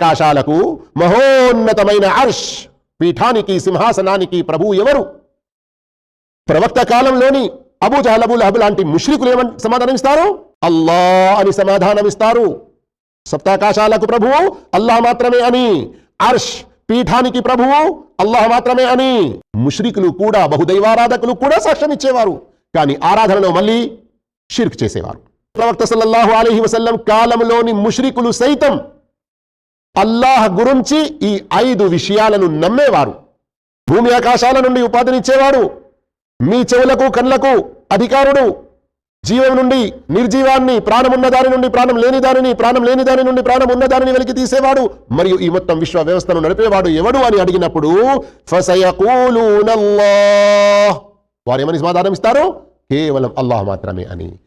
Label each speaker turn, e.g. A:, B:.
A: ఆకాశాలకు మహోన్నతమైన అర్ష్ పీఠానికి సింహాసనానికి ప్రభు ఎవరు? ప్రవక్త కాలంలోని అబూ జహల్ అబూ లాంటి ముష్రికులు ఏమని సమాధానమిస్తారు? అల్లా అని సమాధానమిస్తారు. సప్తాకాశాలకు ప్రభువు అల్లాహ్ మాత్రమే అని. అర్ష్ పీఠానికి ప్రభువు అల్లాహ్ మాత్రమే అని. ముష్రికులు కూడా బహుదైవారాధకులు కూడా సాక్ష్యం ఇచ్చేవారు. కానీ ఆరాధనలో మళ్ళీ షిర్క్ చేసేవారు. ప్రవక్త సల్లల్లాహు అలీహి వసల్లం కాలంలోని ముష్రికులు సైతం అల్లాహ్ గురించి ఈ ఐదు విషయాలను నమ్మేవారు. భూమి ఆకాశాల నుండి ఉపాధినిచ్చేవాడు మీ చెవులకు కళ్ళకు అధికారుడు జీవం నుండి నిర్జీవాన్ని ప్రాణమున్న దాని నుండి ప్రాణం లేని దానిని ప్రాణం లేని దాని నుండి ప్రాణం ఉన్న దానిని వెలికి తీసేవాడు. మరియు ఈ మొత్తం విశ్వ వ్యవస్థను నడిపేవాడు ఎవడు అని అడిగినప్పుడు ఫసయకూలూనల్లాహ్. వారు ఏమని సమాధానం ఇస్తారు కేవలం అల్లాహ్ మాత్రమే అని.